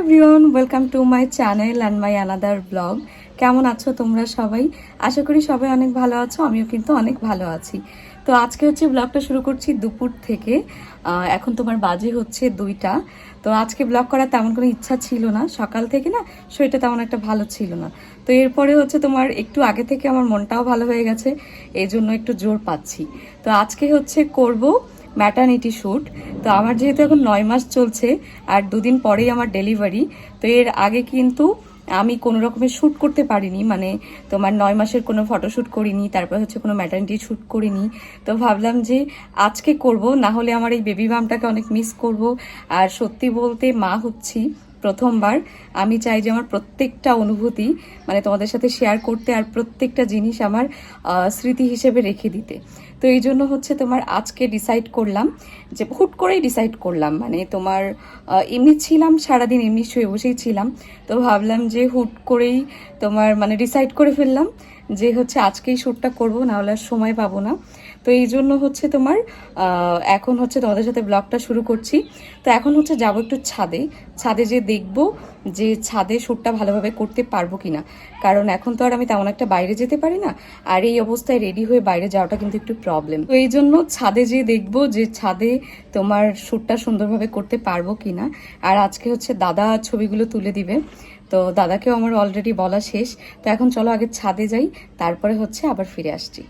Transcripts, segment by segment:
Everyone welcome to my channel and my another blog কেমন আছো তোমরা সবাই? আশা করি সবাই অনেক ভালো আছো, আমিও কিন্তু অনেক ভালো আছি। তো আজকে হচ্ছে ব্লগটা শুরু করছি দুপুর থেকে। এখন তোমার বাজে হচ্ছে দুইটা। তো আজকে ব্লগ করার তেমন কোনো ইচ্ছা ছিল না। সকাল থেকে না, শরীরটা তেমন একটা ভালো ছিল না। তো এরপরে হচ্ছে তোমার একটু আগে থেকে আমার মনটাও ভালো হয়ে গেছে এই জন্য একটু জোর পাচ্ছি। তো আজকে হচ্ছে করব ম্যাটার্নিটি শ্যুট তো আমার যেহেতু এখন নয় মাস চলছে আর দুদিন পরেই আমার ডেলিভারি তো এর আগে কিন্তু আমি কোনো রকমের শ্যুট করতে পারিনি। মানে তোমার নয় মাসের কোনো ফটোশ্যুট করিনি, তারপর হচ্ছে কোনো ম্যাটার্নিটি শ্যুট করিনি। তো ভাবলাম যে আজকে করব, না হলে আমার এই বেবি বামটাকে অনেক মিস করব। আর সত্যি বলতে মা হচ্ছি প্রথমবার। আমি চাই যে আমার প্রত্যেকটা অনুভূতি মানে তোমাদের সাথে শেয়ার করতে আর প্রত্যেকটা জিনিস আমার স্মৃতি হিসেবে রেখে দিতে। তো এই জন্য হচ্ছে তোমার আজকে ডিসাইড করলাম যে হুট করেই ডিসাইড করলাম। মানে তোমার এমনি ছিলাম, সারাদিন এমনি শুয়ে বসেই ছিলাম। তো ভাবলাম যে হুট করেই তোমার মানে ডিসাইড করে ফেললাম যে হচ্ছে আজকেই শ্যুটটা করব, নাহলে আর সময় পাবো না। তো এই জন্য হচ্ছে তোমার এখন হচ্ছে তোমাদের সাথে ব্লগটা শুরু করছি। তো এখন হচ্ছে যাব একটু ছাদে। ছাদে যে দেখব যে ছাদে শ্যুটটা ভালোভাবে করতে পারব কিনা। কারণ এখন তো আর আমি তেমন একটা বাইরে যেতে পারি না। আর এই অবস্থায় রেডি হয়ে বাইরে যাওয়াটা কিন্তু একটু প্রবলেম তো এই জন্য ছাদে যে দেখব যে ছাদে তোমার শ্যুটটা সুন্দরভাবে করতে পারব কি না আর আজকে হচ্ছে দাদা ছবিগুলো তুলে দিবে। তো দাদাকেও আমার অলরেডি বলা শেষ। তো এখন চলো আগে ছাদে যাই, তারপরে হচ্ছে আবার ফিরে আসছি।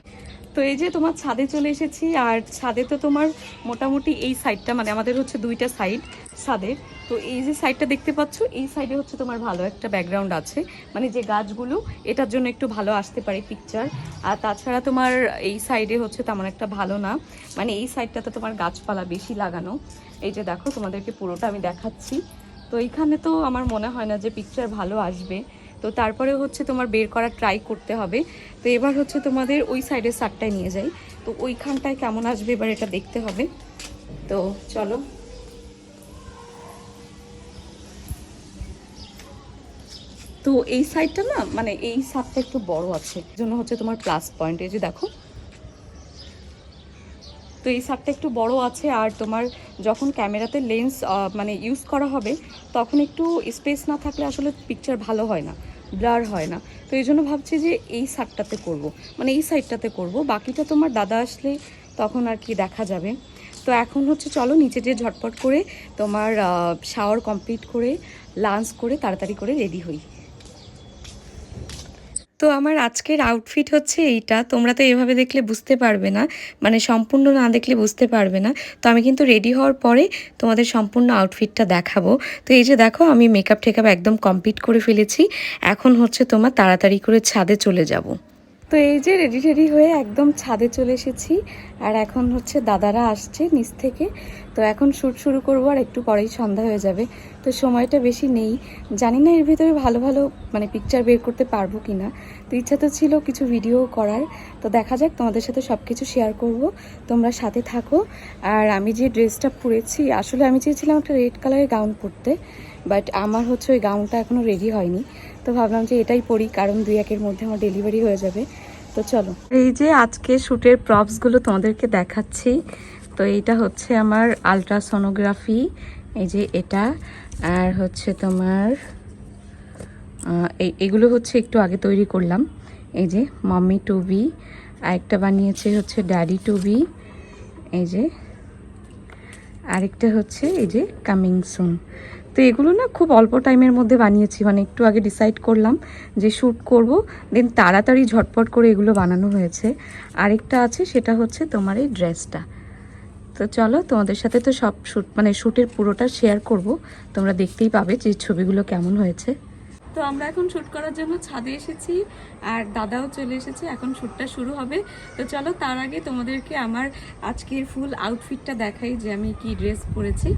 তো এই যে তোমার ছাদে চলে এসেছি, আর ছাদে তো তোমার মোটামুটি এই সাইডটা মানে আমাদের হচ্ছে দুইটা সাইড ছাদের তো এই যে সাইডটা দেখতে পাচ্ছ, এই সাইডে হচ্ছে তোমার ভালো একটা ব্যাকগ্রাউন্ড আছে। মানে যে গাছগুলো, এটার জন্য একটু ভালো আসতে পারে পিকচার আর তাছাড়া তোমার এই সাইডে হচ্ছে তেমন একটা ভালো না। মানে এই সাইডটাতে তোমার গাছপালা বেশি লাগানো। এই যে দেখো, তোমাদেরকে পুরোটা আমি দেখাচ্ছি। তো এইখানে তো আমার মনে হয় না যে পিকচার ভালো আসবে। তো তারপরে হচ্ছে তোমার বের করার ট্রাই করতে হবে। তো এবার হচ্ছে তোমাদের ওই সাইডের সারটায় নিয়ে যাই। তো ওইখানটায় কেমন আসবে এবার এটা দেখতে হবে। তো চলো। তো এই সাইডটা না মানে এই সাইডটা একটু বড় আছে। জন্য হচ্ছে তোমার প্লাস পয়েন্ট এই যে দেখো। তো এই সারটা একটু বড় আছে আর তোমার যখন ক্যামেরাতে লেন্স মানে ইউজ করা হবে, তখন একটু স্পেস না থাকলে আসলে পিকচার ভালো হয় না। ব্লার হয় না। তো এই জন্য ভাবছি যে এই সাইডটাতে করব। মানে এই সাইডটাতে করব। বাকিটা তোমার দাদা আসলে তখন আর কি দেখা যাবে। তো এখন হচ্ছে চলো নিচে যে ঝটপট করে তোমার শাওয়ার কমপ্লিট করে লাঞ্চ করে, তাড়াতাড়ি করে রেডি হই। তো আমার আজকের আউটফিট হচ্ছে এইটা। তোমরা তো এভাবে দেখলে বুঝতে পারবে না। মানে সম্পূর্ণ না দেখলে বুঝতে পারবে না। তো আমি কিন্তু রেডি হওয়ার পরে তোমাদের সম্পূর্ণ আউটফিটটা দেখাবো। তো এই যে দেখো, আমি মেকআপ টেকআপ একদম কমপ্লিট করে ফেলেছি। এখন হচ্ছে তোমার তাড়াতাড়ি করে ছাদে চলে যাব। তো এই যে রেডি রেডি হয়ে একদম ছাদে চলে এসেছি। আর এখন হচ্ছে দাদারা আসছে নিচ থেকে। তো এখন শ্যুট শুরু করব আর একটু পরেই সন্ধ্যা হয়ে যাবে। তো সময়টা বেশি নেই। জানি না এর ভিতরে ভালো ভালো মানে পিকচার বের করতে পারব কি না তো ইচ্ছা তো ছিল কিছু ভিডিও করার। তো দেখা যাক, তোমাদের সাথে সব কিছু শেয়ার করব। তোমরা সাথে থাকো। আর আমি যে ড্রেসটা পরেছি, আসলে আমি চেয়েছিলাম একটা রেড কালারের গাউন পরতে। বাট আমার হচ্ছে ওই গাউনটা এখনও রেডি হয়নি। তো ভাবলাম যে এটাই পরি, কারণ দুই একের মধ্যে আমার ডেলিভারি হয়ে যাবে। তো চলো। এই যে আজকে শ্যুটের প্রপসগুলো তোমাদেরকে দেখাচ্ছি, তো এইটা হচ্ছে আমার আলট্রাসোনোগ্রাফি এই যে এটা, আর হচ্ছে তোমার এগুলো হচ্ছে একটু আগে তৈরি করলাম। এই যে মাম্মি টুবি, আরেকটা বানিয়েছে হচ্ছে ড্যাডি টুবি, এই যে, আরেকটা হচ্ছে এই যে কামিং সুন। তো এগুলো না খুব অল্প টাইমের মধ্যে বানিয়েছি। মানে একটু আগে ডিসাইড করলাম যে শ্যুট করব দেন তাড়াতাড়ি ঝটপট করে এগুলো বানানো হয়েছে। আরেকটা আছে, সেটা হচ্ছে তোমার এই ড্রেসটা তো চলো, তোমাদের সাথে তো সব শ্যুট মানে শ্যুটের পুরোটা শেয়ার করব। তোমরা দেখতেই পাবে যে ছবিগুলো কেমন হয়েছে। তো আমরা এখন শ্যুট করার জন্য ছাদে এসেছি, আর দাদাও চলে এসেছে। এখন শ্যুটটা শুরু হবে। তো চলো, তার আগে তোমাদেরকে আমার আজকের ফুল আউটফিটটা দেখাই যে আমি কি ড্রেস পরেছি।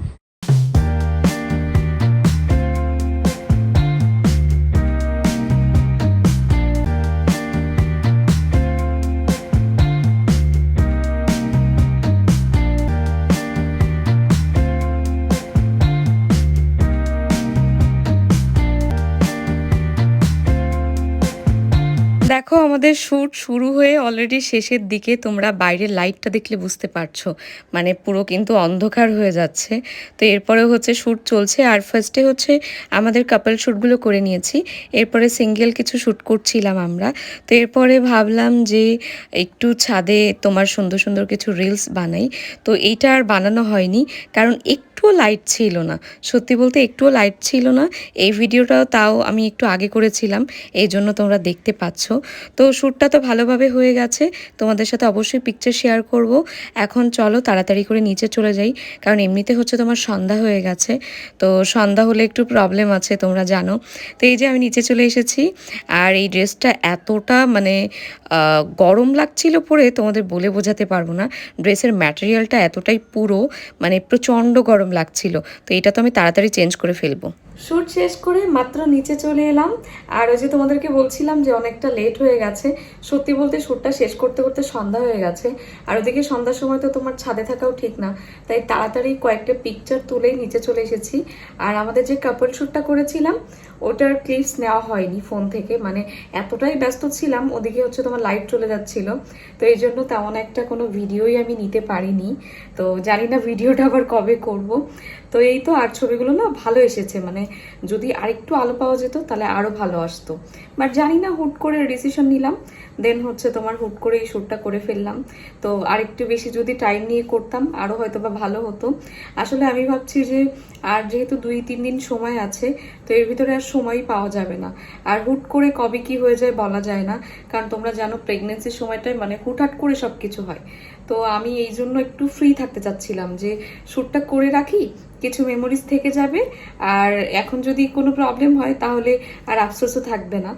দেখো, আমাদের শ্যুট শুরু হয়ে অলরেডি শেষের দিকে তোমরা বাইরের লাইটটা দেখলে বুঝতে পারছ। মানে পুরো কিন্তু অন্ধকার হয়ে যাচ্ছে। তো এরপরে হচ্ছে শ্যুট চলছে। আর ফার্স্টে হচ্ছে আমাদের কাপল শ্যুটগুলো করে নিয়েছি। এরপরে সিঙ্গেল কিছু শ্যুট করছিলাম আমরা। তো এরপরে ভাবলাম যে একটু ছাদে তোমার সুন্দর সুন্দর কিছু রিলস বানাই। তো এইটা আর বানানো হয়নি। কারণ একটুও লাইট ছিল না। সত্যি বলতে একটুও লাইট ছিল না। এই ভিডিওটাও তাও আমি একটু আগে করেছিলাম। এই জন্য তোমরা দেখতে পাচ্ছ। তো শ্যুটটা তো ভালোভাবে হয়ে গেছে। তোমাদের সাথে অবশ্যই পিকচার শেয়ার করব। এখন চলো তাড়াতাড়ি করে নিচে চলে যাই, কারণ এমনিতে হচ্ছে তোমার সন্ধ্যা হয়ে গেছে। তো সন্ধ্যা হলে একটু প্রবলেম আছে, তোমরা জানো। তো এই যে আমি নিচে চলে এসেছি, আর এই ড্রেসটা এতটা মানে গরম লাগছিল পরে তোমাদের বলে বোঝাতে পারব না। ড্রেসের ম্যাটেরিয়ালটা এতটাই পুরো মানে প্রচণ্ড গরম লাগছিল। তো এটা তো আমি তাড়াতাড়ি চেঞ্জ করে ফেলব। শ্যুট শেষ করে মাত্র নিচে চলে এলাম। আর ওই যে তোমাদেরকে বলছিলাম যে অনেকটা লেট হয়ে গেছে। সত্যি বলতে শ্যুটটা শেষ করতে করতে সন্ধ্যা হয়ে গেছে। আর ওদিকে সন্ধ্যার সময় তো তোমার ছাদে থাকাও ঠিক না। তাই তাড়াতাড়ি কয়েকটা পিকচার তুলেই নিচে চলে এসেছি। আর আমাদের যে কাপল শ্যুটটা করেছিলাম, ওটার ক্লিপস নেওয়া হয়নি ফোন থেকে। মানে এতটাই ব্যস্ত ছিলাম, ওদিকে হচ্ছে তোমার লাইট চলে যাচ্ছিল। তো এই জন্য তেমন একটা কোনো ভিডিওই আমি নিতে পারিনি। তো জানি না ভিডিওটা আবার কবে করব। তো এই তো, আর ছবিগুলো না ভালো এসেছে। মানে যদি আরেকটু আলো পাওয়া যেত, তাহলে আরও ভালো আসতো। বাট জানি না, হুট করে ডিসিশন নিলাম। দেন হচ্ছে তোমার হুট করে এই শ্যুটটা করে ফেললাম। তো আরেকটু বেশি যদি টাইম নিয়ে করতাম আরও হয়তো বা ভালো হতো। আসলে আমি ভাবছি যে, আর যেহেতু দুই তিন দিন সময় আছে, তো এর ভিতরে আর সময়ই পাওয়া যাবে না। আর হুট করে কবে কি হয়ে যায় বলা যায় না। কারণ তোমরা জানো প্রেগনেন্সির সময়টায় মানে হুটহাট করে সব কিছু হয়। তো আমি এই জন্য একটু ফ্রি থাকতে চাচ্ছিলাম যে শ্যুটটা করে রাখি কিছু মেমোরিজ থেকে যাবে। আর এখন যদি কোনো প্রবলেম হয়, তাহলে আর আফসোসও থাকবে না।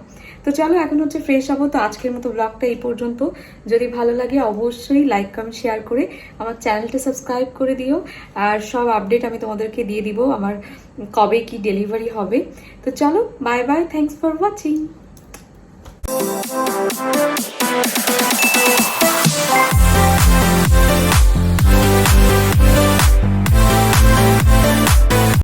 তো চলো, এখন হচ্ছে ফ্রেশ হব। তো আজকের মতো ব্লগটা এই পর্যন্ত। যদি ভালো লাগে, অবশ্যই লাইক কমেন্ট শেয়ার করে আমার চ্যানেলটা সাবস্ক্রাইব করে দিও। আর সব আপডেট আমি তোমাদেরকে দিয়ে দিব, আমার কবে কি ডেলিভারি হবে। তো চলো bye bye thanks for watching